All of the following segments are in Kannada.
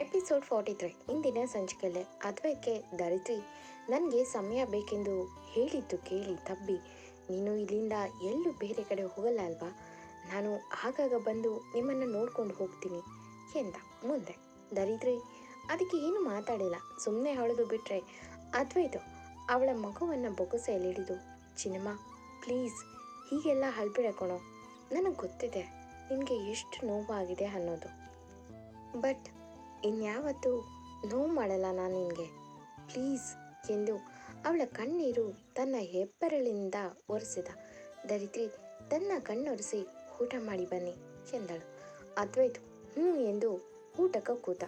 ಎಪಿಸೋಡ್ ಫಾರ್ಟಿ ತ್ರೀ ಇಂದಿನ ಸಂಚಿಕೆಯಲ್ಲಿ ಅದ್ವೈಕೆ ಧರಿತ್ರಿ ನನಗೆ ಸಮಯ ಬೇಕೆಂದು ಹೇಳಿದ್ದು ಕೇಳಿ ತಬ್ಬಿ. ನೀನು ಇಲ್ಲಿಂದ ಎಲ್ಲೂ ಬೇರೆ ಕಡೆ ಹೋಗಲ್ಲ ಅಲ್ವಾ? ನಾನು ಆಗಾಗ ಬಂದು ನಿಮ್ಮನ್ನು ನೋಡ್ಕೊಂಡು ಹೋಗ್ತೀನಿ ಎಂದ ಮುಂದೆ. ದರಿದ್ರಿ, ಅದಕ್ಕೆ ಏನು ಮಾತಾಡಿಲ್ಲ. ಸುಮ್ಮನೆ ಹೊಳೆದು ಬಿಟ್ಟರೆ ಅದ್ವೈತು ಅವಳ ಮಗುವನ್ನು ಬೊಗಸೆಯಲ್ಲಿಡಿದು ಚಿನ್ನಮ್ಮ ಪ್ಲೀಸ್, ಹೀಗೆಲ್ಲ ಕಣೋ. ನನಗೆ ಗೊತ್ತಿದೆ ನಿನಗೆ ಎಷ್ಟು ನೋವಾಗಿದೆ ಅನ್ನೋದು. ಬಟ್ ಇನ್ಯಾವತ್ತೂ ನೋವು ಮಾಡಲ್ಲ ನಾನು ನಿನಗೆ. ಪ್ಲೀಸ್ ಎಂದು ಅವಳ ಕಣ್ಣೀರು ತನ್ನ ಹೆಬ್ಬೆರಳಿನಿಂದ ಒರೆಸಿದ. ದರಿತ್ರಿ ತನ್ನ ಕಣ್ಣೊರೆಸಿ ಊಟ ಮಾಡಿ ಬನ್ನಿ, ಎಂದಳು. ಅದ್ವೈತು, ಹ್ಞೂ ಎಂದು ಊಟಕ್ಕೆ ಕೂತ.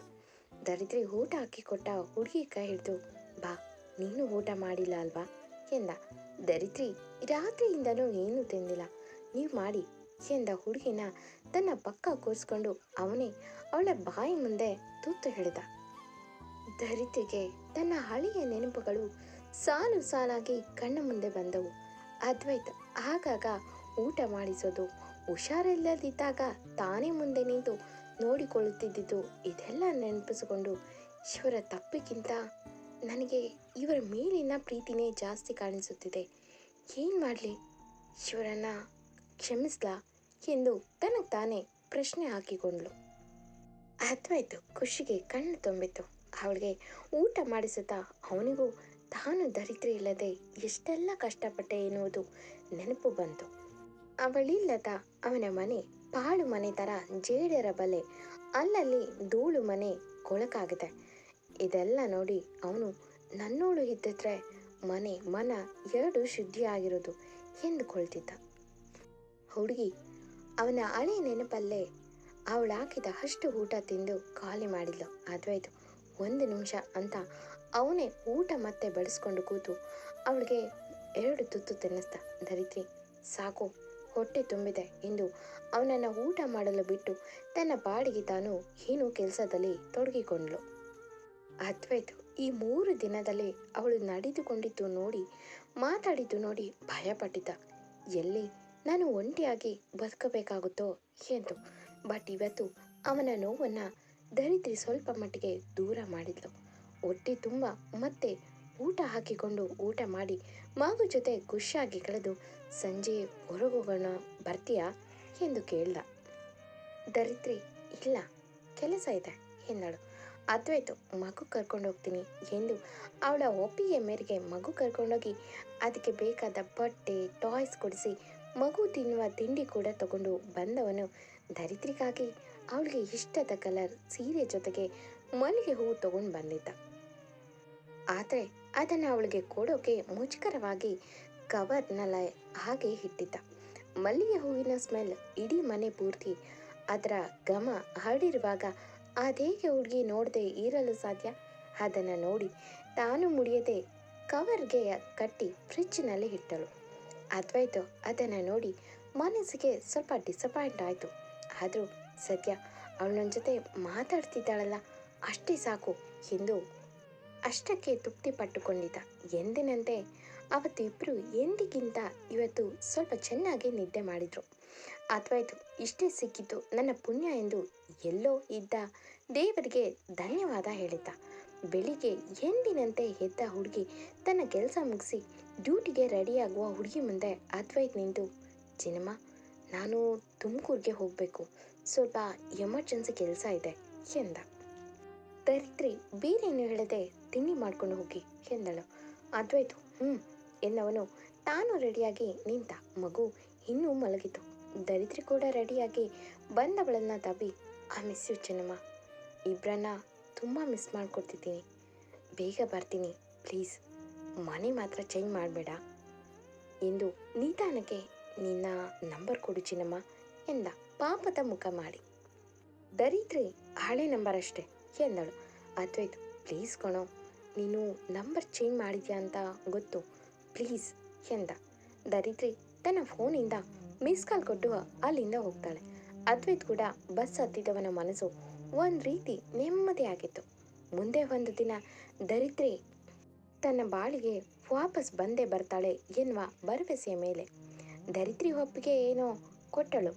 ದರಿತ್ರಿ ಊಟ ಹಾಕಿಕೊಟ್ಟ ಹುಡುಗಿ ಕೈ ಹಿಡಿದು, ಬಾ, ನೀನು ಊಟ ಮಾಡಿಲ್ಲ ಅಲ್ವಾ, ಎಂದ. ದರಿದ್ರಿ ರಾತ್ರಿಯಿಂದನೂ ಏನೂ ತಿಂದಿಲ್ಲ, ನೀವು ಮಾಡಿ, ಎಂದ ಹುಡುಗಿನ ತನ್ನ ಪಕ್ಕ ಕೂರಿಸ್ಕೊಂಡು ಅವನೇ ಅವಳ ಬಾಯಿ ಮುಂದೆ ತೂತು ಹಿಡಿದ ಧರಿತೆಗೆ ತನ್ನ ಹಳೆಯ ನೆನಪುಗಳು ಸಾಲು ಸಾಲಾಗಿ ಕಣ್ಣ ಮುಂದೆ ಬಂದವು. ಅದ್ವೈತ್ ಆಗಾಗ ಊಟ ಮಾಡಿಸೋದು ಹುಷಾರಿಲ್ಲದಿದ್ದಾಗ ತಾನೇ ಮುಂದೆ ನಿಂತು ನೋಡಿಕೊಳ್ಳುತ್ತಿದ್ದುದು ಇದೆಲ್ಲ ನೆನಪಿಸಿಕೊಂಡು ಇವರ ತಪ್ಪಿಗಿಂತ ನನಗೆ ಇವರ ಮೇಲಿನ ಪ್ರೀತಿನೇ ಜಾಸ್ತಿ ಕಾಣಿಸುತ್ತಿದೆ. ಏನು ಮಾಡಲಿ? ಇವರನ್ನು ಕ್ಷಮಿಸ್ಲಾ? ಎಂದು ತನಗೆ ತಾನೇ ಪ್ರಶ್ನೆ ಹಾಕಿಕೊಂಡ್ಳು. ಅದ್ವೈತು ಖುಷಿಗೆ ಕಣ್ಣು ತುಂಬಿತು ಅವಳಿಗೆ ಊಟ ಮಾಡಿಸುತ್ತಾ ಅವನಿಗೂ ತಾನು ದರಿದ್ರೆ ಇಲ್ಲದೆ ಎಷ್ಟೆಲ್ಲ ಕಷ್ಟಪಟ್ಟೆ ಎನ್ನುವುದು ನೆನಪು ಬಂತು. ಅವಳಿಲ್ಲದ ಅವನ ಮನೆ ಪಾಳು ಮನೆ ಥರ ಜೇಡರ ಬಲೆ, ಅಲ್ಲಲ್ಲಿ ಧೂಳು ಮನೆ ಕೊಳಕಾಗಿದೆ ಇದೆಲ್ಲ ನೋಡಿ ಅವನು ನನ್ನೋಳು ಇದ್ದಿದ್ರೆ ಮನೆ ಮನ ಎರಡು ಶುದ್ಧಿಯಾಗಿರೋದು ಎಂದುಕೊಳ್ತಿದ್ದ. ಹುಡುಗಿ ಅವನ ಹಳೆ ನೆನಪಲ್ಲೇ ಅವಳು ಹಾಕಿದ ಅಷ್ಟು ಊಟ ತಿಂದು ಖಾಲಿ ಮಾಡಿದ್ಲು. ಅದ್ವೈತು ಒಂದು ನಿಮಿಷ ಅಂತ ಅವನೇ ಊಟ ಮತ್ತೆ ಬಡಿಸ್ಕೊಂಡು ಕೂತು ಅವಳಿಗೆ ಎರಡು ತುತ್ತು ತಿನ್ನಿಸ್ದ. ಧರಿತ್ರಿ ಸಾಕು. ಹೊಟ್ಟೆ ತುಂಬಿದೆ. ಎಂದು ಅವನನ್ನು ಊಟ ಮಾಡಲು ಬಿಟ್ಟು ತನ್ನ ಬಾಡಿಗೆ ತಾನು ಏನು ಕೆಲಸದಲ್ಲಿ ತೊಡಗಿಕೊಂಡ್ಳು. ಅದ್ವೈತು ಈ ಮೂರು ದಿನದಲ್ಲಿ ಅವಳು ನಡೆದುಕೊಂಡಿದ್ದು ನೋಡಿ, ಮಾತಾಡಿದ್ದು ನೋಡಿ ಭಯಪಟ್ಟಿದ್ದ. ಎಲ್ಲಿ? ನಾನು ಒಂಟಿಯಾಗಿ ಬದುಕಬೇಕಾಗುತ್ತೋ ಎಂದು ಬಟ್ ಇವತ್ತು ಅವನ ನೋವನ್ನು ದರಿದ್ರಿ ಸ್ವಲ್ಪ ಮಟ್ಟಿಗೆ ದೂರ ಮಾಡಿದ್ಲು. ಒಟ್ಟಿ ತುಂಬ ಮತ್ತೆ ಊಟ ಹಾಕಿಕೊಂಡು ಊಟ ಮಾಡಿ ಮಗು ಜೊತೆ ಖುಷಿಯಾಗಿ ಕಳೆದು ಸಂಜೆ ಹೊರಗೋಗೋಣ ಬರ್ತೀಯಾ ಎಂದು ಕೇಳ್ದ. ದರಿದ್ರಿ, ಇಲ್ಲ, ಕೆಲಸ ಇದೆ ಎಂದಳು. ಅದ್ವೈತು, ಮಗು ಕರ್ಕೊಂಡು ಹೋಗ್ತೀನಿ ಎಂದು ಅವಳ ಒಪ್ಪಿಗೆ ಮೇರೆಗೆ ಮಗು ಕರ್ಕೊಂಡೋಗಿ ಅದಕ್ಕೆ ಬೇಕಾದ ಬಟ್ಟೆ, ಟಾಯ್ಸ್ ಕೊಡಿಸಿ ಮಗು ತಿನ್ನುವ ತಿಂಡಿ ಕೂಡ ತಗೊಂಡು ಬಂದವನು ದರಿದ್ರಿಗಾಗಿ ಅವಳಿಗೆ ಇಷ್ಟದ ಕಲರ್ ಸೀರೆ ಜೊತೆಗೆ ಮಲ್ಲಿಗೆ ಹೂವು ತಗೊಂಡು ಬಂದಿದ್ದ. ಆದರೆ ಅದನ್ನು ಅವಳಿಗೆ ಕೊಡೋಕೆ ಮುಜುಗರವಾಗಿ ಕವರ್ನಲ್ಲ ಹಾಗೆ ಇಟ್ಟಿದ್ದ. ಮಲ್ಲಿಗೆ ಹೂವಿನ ಸ್ಮೆಲ್ ಇಡೀ ಮನೆ ಪೂರ್ತಿ ಅದರ ಘಮ ಹರಡಿರುವಾಗ ಅದೇಗೆ ಹುಡುಗಿ ನೋಡದೆ ಇರಲು ಸಾಧ್ಯ? ಅದನ್ನು ನೋಡಿ ತಾನು ಮುಡಿಯದೆ ಕವರ್ಗೆ ಕಟ್ಟಿ ಫ್ರಿಜ್ನಲ್ಲಿ ಇಟ್ಟಳು. ಅದ್ವೈತು ಅದನ್ನು ನೋಡಿ ಮನಸ್ಸಿಗೆ ಸ್ವಲ್ಪ ಡಿಸಪಾಯಿಂಟ್ ಆಯಿತು. ಆದರೂ ಸದ್ಯ ಅವಳ ಜೊತೆ ಮಾತಾಡ್ತಿದ್ದಾಳಲ್ಲ, ಅಷ್ಟೇ ಸಾಕು ಎಂದು ಅಷ್ಟಕ್ಕೆ ತೃಪ್ತಿ ಪಟ್ಟುಕೊಂಡಿದ್ದ. ಎಂದಿನಂತೆ ಅವತ್ತು ಇಬ್ಬರು ಎಂದಿಗಿಂತ ಇವತ್ತು ಸ್ವಲ್ಪ ಚೆನ್ನಾಗಿ ನಿದ್ದೆ ಮಾಡಿದ್ರು. ಅದ್ವೈತು, ಇಷ್ಟೇ ಸಿಕ್ಕಿತು ನನ್ನ ಪುಣ್ಯ ಎಂದು ಎಲ್ಲೋ ಇದ್ದ ದೇವರಿಗೆ ಧನ್ಯವಾದ ಹೇಳಿದ್ದ. ಬೆಳಿಗ್ಗೆ ಎಂದಿನಂತೆ ಎದ್ದ ಹುಡುಗಿ ತನ್ನ ಕೆಲಸ ಮುಗಿಸಿ ಡ್ಯೂಟಿಗೆ ರೆಡಿಯಾಗುವ ಹುಡುಗಿ ಮುಂದೆ ಅದ್ವೈತ್ ನಿಂತು ಚಿನ್ನಮ್ಮ ನಾನು ತುಮಕೂರಿಗೆ ಹೋಗಬೇಕು. ಸ್ವಲ್ಪ ಎಮರ್ಜೆನ್ಸಿ ಕೆಲಸ ಇದೆ, ಎಂದ. ದರಿತ್ರಿ ಬೇರೇನು ಹೇಳದೆ ತಿಂಡಿ ಮಾಡ್ಕೊಂಡು ಹೋಗಿ, ಎಂದಳು. ಅದ್ವೈತು ಹ್ಞೂ ಎನ್ನವನು. ತಾನು ರೆಡಿಯಾಗಿ ನಿಂತ ಮಗು ಇನ್ನೂ ಮಲಗಿತು. ದರಿದ್ರಿ ಕೂಡ ರೆಡಿಯಾಗಿ ಬಂದವಳನ್ನ ತಬ್ಬಿ ಆ ಮಿಸ್ ಯು ಚಿನ್ನಮ್ಮ ಇಬ್ಬರನ್ನ ತುಂಬ ಮಿಸ್ ಮಾಡ್ಕೊಡ್ತಿದ್ದೀನಿ. ಬೇಗ ಬರ್ತೀನಿ, ಪ್ಲೀಸ್. ಮನೆ ಮಾತ್ರ ಚೇಂಜ್ ಮಾಡಬೇಡ. ಎಂದು ನಿಧಾನಕ್ಕೆ ನಿನ್ನ ನಂಬರ್ ಕೊಡು ಚಿನ್ನಮ್ಮ ಎಂದ ಪಾಪದ ಮುಖ ಮಾಡಿ. ದರಿದ್ರೆ ಹಳೆ ನಂಬರ್ ಅಷ್ಟೇ ಎಂದಳು. ಅದ್ವೈತ್, ಪ್ಲೀಸ್ ಕಣೋ, ನೀನು ನಂಬರ್ ಚೇಂಜ್ ಮಾಡಿದ್ಯಾ ಅಂತ ಗೊತ್ತು, ಪ್ಲೀಸ್, ಎಂದ. ದರಿದ್ರಿ ತನ್ನ ಫೋನಿಂದ ಮಿಸ್ ಕಾಲ್ ಕೊಟ್ಟು ಅಲ್ಲಿಂದ ಹೋಗ್ತಾಳೆ. ಅದ್ವೈತ್ ಕೂಡ ಬಸ್ ಹತ್ತಿದವನ ಮನಸ್ಸು ಒಂದು ರೀತಿ ನೆಮ್ಮದಿ ಆಗಿತ್ತು. ಮುಂದೆ ಒಂದು ದಿನ ದರಿದ್ರಿ ತನ್ನ ಬಾಳಿಗೆ ವಾಪಸ್ ಬಂದೇ ಬರ್ತಾಳೆ ಎನ್ನುವ ಭರವಸೆಯ ಮೇಲೆ ದರಿದ್ರಿ ಒಪ್ಪಿಗೆ ಏನೋ ಕೊಟ್ಟಳು.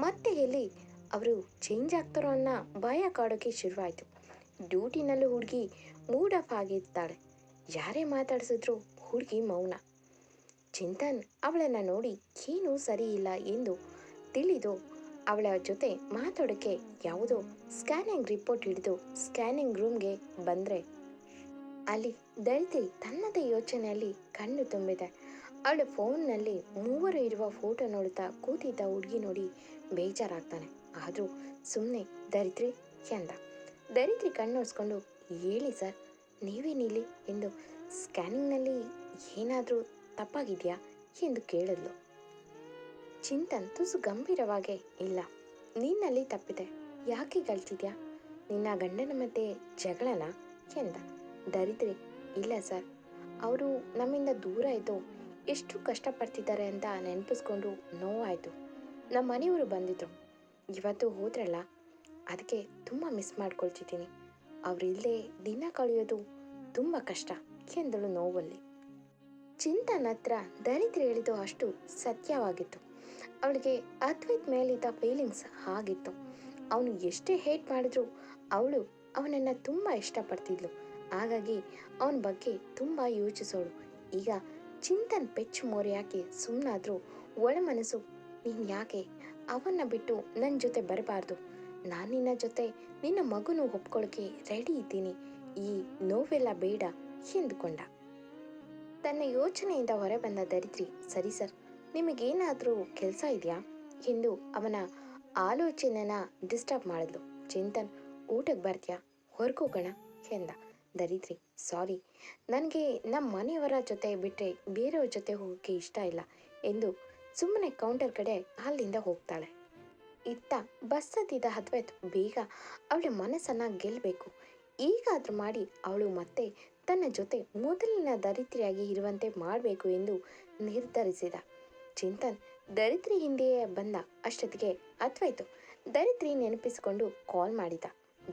ಮತ್ತೆ ಎಲ್ಲಿ ಅವರು ಚೇಂಜ್ ಆಗ್ತಾರೋ ಅನ್ನೋ ಭಯ ಕಾಡೋಕೆ ಶುರುವಾಯಿತು. ಡ್ಯೂಟಿನಲ್ಲೂ ಹುಡುಗಿ ಮೂಡ್ ಆಫ್ ಆಗಿರ್ತಾಳೆ ಯಾರೇ ಮಾತಾಡಿಸಿದ್ರು ಹುಡುಗಿ ಮೌನ. ಚಿಂತನ್ ಅವಳನ್ನು ನೋಡಿ ಏನೂ ಸರಿ ಇಲ್ಲ ಎಂದು ತಿಳಿದು ಅವಳ ಜೊತೆ ಮಾತಾಡೋಕ್ಕೆ ಯಾವುದೋ ಸ್ಕ್ಯಾನಿಂಗ್ ರಿಪೋರ್ಟ್ ಹಿಡಿದು ಸ್ಕ್ಯಾನಿಂಗ್ ರೂಮ್ಗೆ ಬಂದರೆ. ಅಲ್ಲಿ ದಳಿತಿ ತನ್ನದೇ ಯೋಚನೆಯಲ್ಲಿ ಕಣ್ಣು ತುಂಬಿದೆ. ಅವಳ ಫೋನ್ನಲ್ಲಿ ಮೂವರು ಇರುವ ಫೋಟೋ ನೋಡುತ್ತಾ ಕೂತಿದ್ದ ಹುಡುಗಿ ನೋಡಿ ಬೇಜಾರಾಗ್ತಾನೆ. ಆದರೂ ಸುಮ್ಮನೆ ದರಿದ್ರಿ ಎಂದ. ದರಿದ್ರಿ ಕಣ್ಣೋಡ್ಸ್ಕೊಂಡು, ಹೇಳಿ ಸರ್, ನೀವೇನಿಲ್ಲಿ? ಎಂದು ಸ್ಕ್ಯಾನಿಂಗ್ನಲ್ಲಿ ಏನಾದರೂ ತಪ್ಪಾಗಿದೆಯಾ? ಎಂದು ಕೇಳಿದ್ಲು. ಚಿಂತನ್ ತುಸು ಗಂಭೀರವಾಗೇ ಇಲ್ಲ. ನಿನ್ನಲ್ಲಿ ತಪ್ಪಿದೆ. ಯಾಕೆ ಗಳ್ತಿದ್ಯಾ ನಿನ್ನ ಗಂಡನ ಮಧ್ಯೆ ಜಗಳನ? ಎಂದ. ದರಿದ್ರಿ. ಇಲ್ಲ ಸರ್. ಅವರು ನಮ್ಮಿಂದ ದೂರ ಇದ್ದು ಎಷ್ಟು ಕಷ್ಟಪಡ್ತಿದ್ದಾರೆ ಅಂತ ನೆನಪಿಸ್ಕೊಂಡು ನೋವಾಯಿತು. ನಮ್ಮ ಮನೆಯವರು ಬಂದಿದ್ರು. ಇವತ್ತು ಹೋದ್ರಲ್ಲ? ಅದಕ್ಕೆ ತುಂಬ ಮಿಸ್ ಮಾಡ್ಕೊಳ್ತಿದ್ದೀನಿ. ಅವರಿಲ್ಲದೆ ದಿನ ಕಳೆಯೋದು ತುಂಬ ಕಷ್ಟ ಎಂದಳು ನೋವಲ್ಲಿ. ಚಿಂತನ ಹತ್ರ ದರಿದ್ರಿ ಹೇಳಿದ್ದು ಅಷ್ಟು ಸತ್ಯವಾಗಿತ್ತು. ಅವಳಿಗೆ ಅದ್ವೈತ್ ಮೇಲಿದ್ದ ಫೀಲಿಂಗ್ಸ್ ಆಗಿತ್ತು ಅವನು ಎಷ್ಟೇ ಹೇಟ್ ಮಾಡಿದ್ರು ಅವಳು ಅವನನ್ನು ತುಂಬ ಇಷ್ಟಪಡ್ತಿದ್ಲು. ಹಾಗಾಗಿ ಅವನ ಬಗ್ಗೆ ತುಂಬ ಯೋಚಿಸೋಳು. ಈಗ ಚಿಂತನ್ ಪೆಚ್ಚು ಮೋರೆಯಾಕಿ ಸುಮ್ಮನಾದ್ರೂ ಒಳ ಮನಸ್ಸು, ನೀನು ಯಾಕೆ ಅವನ್ನ ಬಿಟ್ಟು ನನ್ನ ಜೊತೆ ಬರಬಾರ್ದು? ನಾನು ನಿನ್ನ ಜೊತೆ ನಿನ್ನ ಮಗುನು ಒಪ್ಕೊಳ್ಳೋಕೆ ರೆಡಿ ಇದ್ದೀನಿ. ಈ ನೋವೆಲ್ಲ ಬೇಡ, ಎಂದುಕೊಂಡ. ತನ್ನ ಯೋಚನೆಯಿಂದ ಹೊರಬಂದ ದರಿದ್ರಿ, ಸರಿ ಸರ್ ನಿಮಗೇನಾದರೂ ಕೆಲಸ ಇದೆಯಾ? ಎಂದು ಅವನ ಆಲೋಚನೆನ ಡಿಸ್ಟರ್ಬ್ ಮಾಡಿದ್ಲು. ಚಿಂತನ್ ಊಟಕ್ಕೆ ಬರ್ತೀಯಾ? ಹೊರಗೋಗೋಣ ಎಂದ. ದರಿದ್ರಿ ಸಾರಿ ನನಗೆ ನಮ್ಮ ಮನೆಯವರ ಜೊತೆ ಬಿಟ್ಟರೆ ಬೇರೆಯವ್ರ ಜೊತೆ ಹೋಗೋಕ್ಕೆ ಇಷ್ಟ ಇಲ್ಲ ಎಂದು ಸುಮ್ಮನೆ ಕೌಂಟರ್ ಕಡೆ ಅಲ್ಲಿಂದ ಹೋಗ್ತಾಳೆ. ಇತ್ತ ಬಸ್ ಹತ್ತಿದ ಅದ್ವೈತ್ ಬೇಗ ಅವಳ ಮನಸ್ಸನ್ನು ಗೆಲ್ಲಬೇಕು ಈಗಾದರೂ ಮಾಡಿ ಅವಳು ಮತ್ತೆ ತನ್ನ ಜೊತೆ ಮೊದಲಿನ ದರಿದ್ರಿಯಾಗಿ ಇರುವಂತೆ ಮಾಡಬೇಕು ಎಂದು ನಿರ್ಧರಿಸಿದ. ಚಿಂತನ್ ದರಿದ್ರಿ ಹಿಂದೆಯೇ ಬಂದ ಅಷ್ಟೊತ್ತಿಗೆ ಅತ್ವಾಯ್ತು ದರಿದ್ರಿ ನೆನಪಿಸಿಕೊಂಡು ಕಾಲ್ ಮಾಡಿದ.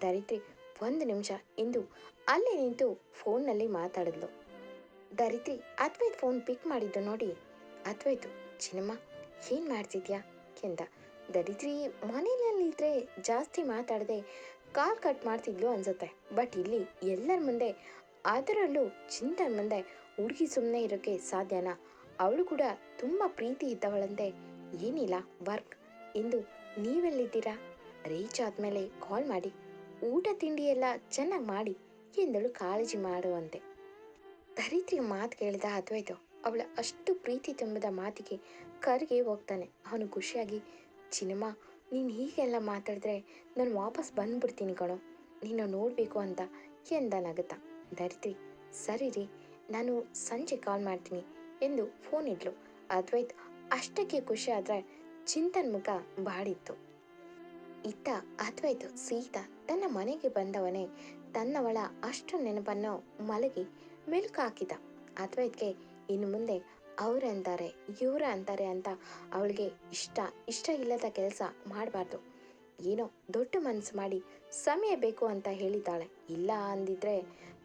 ದರಿತ್ರಿ ಒಂದು ನಿಮಿಷ ಇಂದು ಅಲ್ಲೇ ನಿಂತು ಫೋನ್ನಲ್ಲಿ ಮಾತಾಡಿದ್ಲು. ದರಿತ್ರಿ ಅತ್ವೈತ್ ಫೋನ್ ಪಿಕ್ ಮಾಡಿದ್ದು ನೋಡಿ. ಅದ್ವೈತು ಚಿನ್ನಮ್ಮ ಏನು ಮಾಡ್ತಿದ್ಯಾ? ಎಂದ. ದರಿದ್ರಿ ಮನೆಯಲ್ಲಿದ್ದರೆ ಜಾಸ್ತಿ ಮಾತಾಡದೆ ಕಾಲ್ ಕಟ್ ಮಾಡ್ತಿದ್ಲು ಅನ್ಸುತ್ತೆ. ಬಟ್ ಇಲ್ಲಿ ಎಲ್ಲರ ಮುಂದೆ ಅದರಲ್ಲೂ ಚಿಂತನ್ ಮುಂದೆ ಹುಡುಗಿ ಸುಮ್ಮನೆ ಇರೋಕ್ಕೆ ಸಾಧ್ಯನಾ? ಅವಳು ಕೂಡ ತುಂಬ ಪ್ರೀತಿ ಇದ್ದವಳಂತೆ. ಏನಿಲ್ಲ, ವರ್ಕ್. ಎಂದು ನೀವೆಲ್ಲಿದ್ದೀರಾ? ರೀಚ್ ಆದಮೇಲೆ ಕಾಲ್ ಮಾಡಿ. ಊಟ ತಿಂಡಿ ಎಲ್ಲ ಚೆನ್ನಾಗಿ ಮಾಡಿ. ಎಂದಳು ಕಾಳಜಿ ಮಾಡುವಂತೆ. ಧರಿತ್ರಿಯ ಮಾತು ಕೇಳಿದ ಅದ್ವೈತು. ಅವಳ ಅಷ್ಟು ಪ್ರೀತಿ ತುಂಬಿದ ಮಾತಿಗೆ ಕರ್ಗೆ ಹೋಗ್ತಾನೆ. ಅವನು ಖುಷಿಯಾಗಿ ಚಿನ್ನಮ್ಮ ನೀನು ಹೀಗೆಲ್ಲ ಮಾತಾಡಿದ್ರೆ ನಾನು ವಾಪಸ್ ಬಂದ್ಬಿಡ್ತೀನಿ ಕಣೋ. ನೀನು ನೋಡಬೇಕು ಅಂತ ಎಂದ ಧರಿತ್ರಿ ಸರಿ ರೀ. ನಾನು ಸಂಜೆ ಕಾಲ್ ಮಾಡ್ತೀನಿ. ಎಂದು ಫೋನ್ ಇಟ್ಲು. ಅದ್ವೈತ್ ಅಷ್ಟಕ್ಕೆ ಖುಷಿ ಆದ್ರೆ ಚಿಂತನ್ ಮುಖ ಬಾಡಿತ್ತು ಇತ್ತ ಅದ್ವೈತ್ ಸೀತಾ ತನ್ನ ಮನೆಗೆ ಬಂದವನೇ ತನ್ನವಳ ಅಷ್ಟು ನೆನಪನ್ನು ಮಲಗಿ ಮೆಲುಕು ಹಾಕಿದ ಅದ್ವೈತ್ಗೆ ಇನ್ನು ಮುಂದೆ ಅವರಂತಾರೆ ಇವ್ರ ಅಂತಾರೆ ಅಂತ ಅವಳಿಗೆ ಇಷ್ಟ ಇಷ್ಟ ಇಲ್ಲದ ಕೆಲಸ ಮಾಡಬಾರ್ದು. ಏನೋ ದೊಡ್ಡ ಮನಸ್ಸು ಮಾಡಿ ಸಮಯ ಬೇಕು ಅಂತ ಹೇಳಿದ್ದಾಳೆ. ಇಲ್ಲ ಅಂದಿದ್ರೆ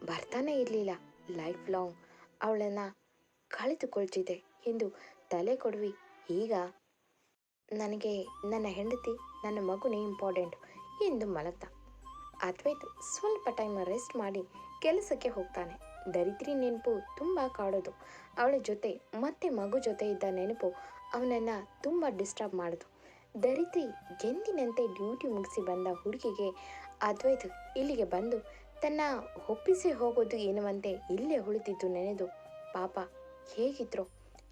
ಬರ್ತಾನೆ ಇರಲಿಲ್ಲ. Life long. ಅವಳನ್ನು ಕಳೆದುಕೊಳ್ತಿದ್ದೆ ಎಂದು ತಲೆ ಕೊಡುವಿ. ಈಗ ನನಗೆ ನನ್ನ ಹೆಂಡತಿ, ನನ್ನ ಮಗುನೇ ಇಂಪಾರ್ಟೆಂಟ್ ಎಂದು ಮಲಗ್ದ ಅದ್ವೈತ್ ಸ್ವಲ್ಪ ಟೈಮ್ ರೆಸ್ಟ್ ಮಾಡಿ ಕೆಲಸಕ್ಕೆ ಹೋಗ್ತಾನೆ. ದರಿದ್ರಿ ನೆನಪು ತುಂಬ ಕಾಡೋದು. ಅವಳ ಜೊತೆ ಮತ್ತೆ ಮಗು ಜೊತೆ ಇದ್ದ ನೆನಪು ಅವನನ್ನು ತುಂಬ ಡಿಸ್ಟರ್ಬ್ ಮಾಡೋದು. ದರಿದ್ರಿ ಎಂದಿನಂತೆ ಡ್ಯೂಟಿ ಮುಗಿಸಿ ಬಂದ ಹುಡುಗಿಗೆ ಅದ್ವೈತ್ ಇಲ್ಲಿಗೆ ಬಂದು ತನ್ನ ಒಪ್ಪಿಸಿ ಹೋಗೋದು ಎನ್ನುವಂತೆ ಇಲ್ಲೇ ಉಳಿದಿದ್ದು ನೆನೆದು, ಪಾಪ ಹೇಗಿದ್ರು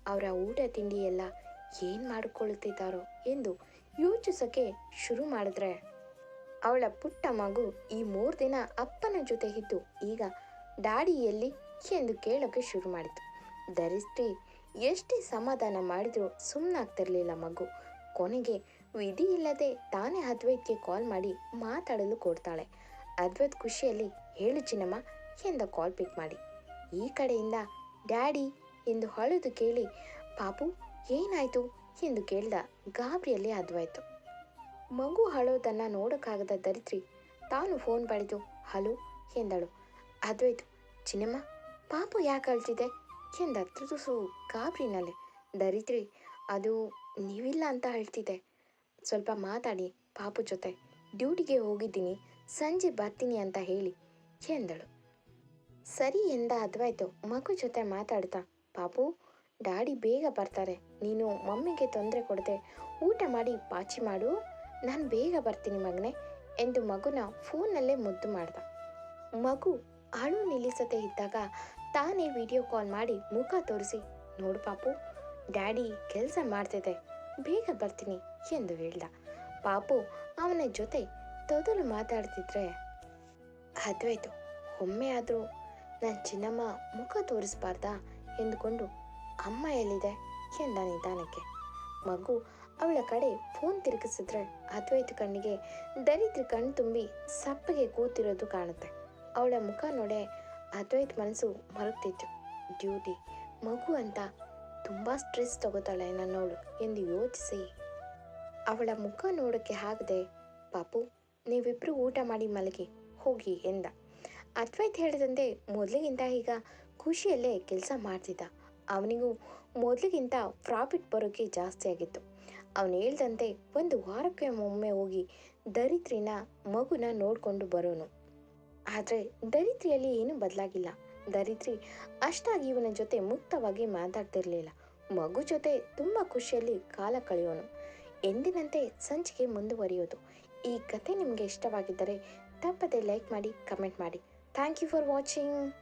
ಅವರ ಊಟ ತಿಂಡಿ ಎಲ್ಲ ಏನು ಮಾಡಿಕೊಳ್ಳುತ್ತಿದ್ದಾರೋ ಎಂದು ಯೋಚಿಸೋಕೆ ಶುರು ಮಾಡಿದ್ರೆ, ಅವಳ ಪುಟ್ಟ ಮಗು ಈ ಮೂರು ದಿನ ಅಪ್ಪನ ಜೊತೆ ಇದ್ದು ಈಗ ಡ್ಯಾಡಿಯಲ್ಲಿ ಎಂದು ಕೇಳೋಕೆ ಶುರು ಮಾಡಿತು. ಧರಿಸ್ತ್ರಿ ಎಷ್ಟೇ ಸಮಾಧಾನ ಮಾಡಿದ್ರು ಸುಮ್ಮನಾಗ್ತಿರ್ಲಿಲ್ಲ ಮಗು. ಕೊನೆಗೆ ವಿಧಿ ಇಲ್ಲದೆ ತಾನೇ ಅದ್ವೈತ್ಗೆ ಕಾಲ್ ಮಾಡಿ ಮಾತಾಡಲು ಕೊಡ್ತಾಳೆ. ಅದ್ವೈತ್ ಖುಷಿಯಲ್ಲಿ, ಹೇಳು ಚಿನ್ನಮ್ಮ, ಎಂದ ಕಾಲ್ ಪಿಕ್ ಮಾಡಿ. ಈ ಕಡೆಯಿಂದ ಡ್ಯಾಡಿ ಎಂದು ಅಳುದು ಕೇಳಿ, ಪಾಪು, ಏನಾಯ್ತು? ಎಂದು ಕೇಳ್ದ ಗಾಬರಿಯಲ್ಲಿ ಅದ್ವಾಯ್ತು. ಮಗು ಅಳೋದನ್ನು ನೋಡೋಕ್ಕಾಗದ ದರಿತ್ರಿ ತಾನು ಫೋನ್ ಪಡೆದು ಹಲೋ, ಎಂದಳು. ಅದ್ವೈತು ಚಿನ್ನಮ್ಮ, ಪಾಪು ಯಾಕೆ ಅಳ್ತಿದೆ? ಎಂದ ತುಸು ಗಾಬರಿನಲ್ಲಿ. ದರಿತ್ರಿ ಅದು ನೀವಿಲ್ಲ ಅಂತ ಹೇಳ್ತಿದೆ ಸ್ವಲ್ಪ ಮಾತಾಡಿ, ಪಾಪು ಜೊತೆ. ಡ್ಯೂಟಿಗೆ ಹೋಗಿದ್ದೀನಿ, ಸಂಜೆ ಬರ್ತೀನಿ ಅಂತ ಹೇಳಿ, ಎಂದಳು. ಸರಿ ಎಂದ ಅದ್ವಾಯ್ತು, ಮಗು ಜೊತೆ ಮಾತಾಡ್ತಾ. ಪಾಪು, ಡ್ಯಾಡಿ ಬೇಗ ಬರ್ತಾರೆ. ನೀನು ಮಮ್ಮಿಗೆ ತೊಂದರೆ ಕೊಡದೆ, ಊಟ ಮಾಡಿ ಪಾಚಿ ಮಾಡು. ನಾನು ಬೇಗ ಬರ್ತೀನಿ ಮಗನೆ ಎಂದು ಮಗುನ ಫೋನಲ್ಲೇ ಮುದ್ದು ಮಾಡ್ದ. ಮಗು ಅಳು ನಿಲ್ಲಿಸದೆ ಇದ್ದಾಗ ತಾನೇ ವಿಡಿಯೋ ಕಾಲ್ ಮಾಡಿ ಮುಖ ತೋರಿಸಿ, ನೋಡು ಪಾಪು, ಡ್ಯಾಡಿ ಕೆಲಸ ಮಾಡ್ತಿದೆ, ಬೇಗ ಬರ್ತೀನಿ ಎಂದು ಹೇಳ್ದ. ಪಾಪು ಅವನ ಜೊತೆ ತೊದಲು ಮಾತಾಡ್ತಿದ್ರೆ ಅದ್ವೈತು ಒಮ್ಮೆ ಆದರೂ ನನ್ನ ಚಿನ್ನಮ್ಮ ಮುಖ ತೋರಿಸ್ಬಾರ್ದಾ? ಎಂದುಕೊಂಡು ಅಮ್ಮ ಎಲ್ಲಿದೆ ಎಂದ ನಿಧಾನಕ್ಕೆ? ಮಗು ಅವಳ ಕಡೆ ಫೋನ್ ತಿರುಗಿಸಿದ್ರೆ ಅದ್ವೈತ ಕಣ್ಣಿಗೆ, ದರಿದ್ರ ಕಣ್ಣು ತುಂಬಿ ಸಪ್ಪಗೆ ಕೂತಿರೋದು ಕಾಣುತ್ತೆ. ಅವಳ ಮುಖ ನೋಡೆ ಅದ್ವೈತ ಮನಸ್ಸು ಮರುಗ್ತಿತ್ತು. ಡ್ಯೂಟಿ, ಮಗು ಅಂತ ತುಂಬ ಸ್ಟ್ರೆಸ್ ತಗೋತಾಳೆ ನನ್ನವಳು ಎಂದು ಯೋಚಿಸಿ ಅವಳ ಮುಖ ನೋಡೋಕ್ಕೆ ಆಗದೆ ಪಾಪು ನೀವಿಬ್ಬರು ಊಟ ಮಾಡಿ ಮಲಗಿ, ಹೋಗಿ ಎಂದ. ಅದ್ವೈತ್ ಹೇಳಿದಂತೆ ಮೊದಲಿಗಿಂತ ಈಗ ಖುಷಿಯಲ್ಲೇ ಕೆಲಸ ಮಾಡ್ತಿದ್ದ. ಅವನಿಗೂ ಮೊದಲಿಗಿಂತ ಪ್ರಾಫಿಟ್ ಬರೋಕ್ಕೆ ಜಾಸ್ತಿ ಆಗಿತ್ತು. ಅವನು ಹೇಳ್ದಂತೆ ಒಂದು ವಾರಕ್ಕೆ ಒಮ್ಮೆ ಹೋಗಿ ದರಿದ್ರಿನ ಮಗುನ ನೋಡಿಕೊಂಡು ಬರೋನು. ಆದರೆ ದರಿದ್ರಿಯಲ್ಲಿ ಏನೂ ಬದಲಾಗಿಲ್ಲ. ದರಿದ್ರಿ ಅಷ್ಟಾಗಿ ಇವನ ಜೊತೆ ಮುಕ್ತವಾಗಿ ಮಾತಾಡ್ತಿರಲಿಲ್ಲ. ಮಗು ಜೊತೆ ತುಂಬ ಖುಷಿಯಲ್ಲಿ ಕಾಲ ಕಳೆಯೋನು. ಎಂದಿನಂತೆ ಸಂಚಿಕೆ ಮುಂದುವರಿಯೋದು. ಈ ಕತೆ ನಿಮಗೆ ಇಷ್ಟವಾಗಿದ್ದರೆ ತಪ್ಪದೆ ಲೈಕ್ ಮಾಡಿ ಕಮೆಂಟ್ ಮಾಡಿ. Thank you for watching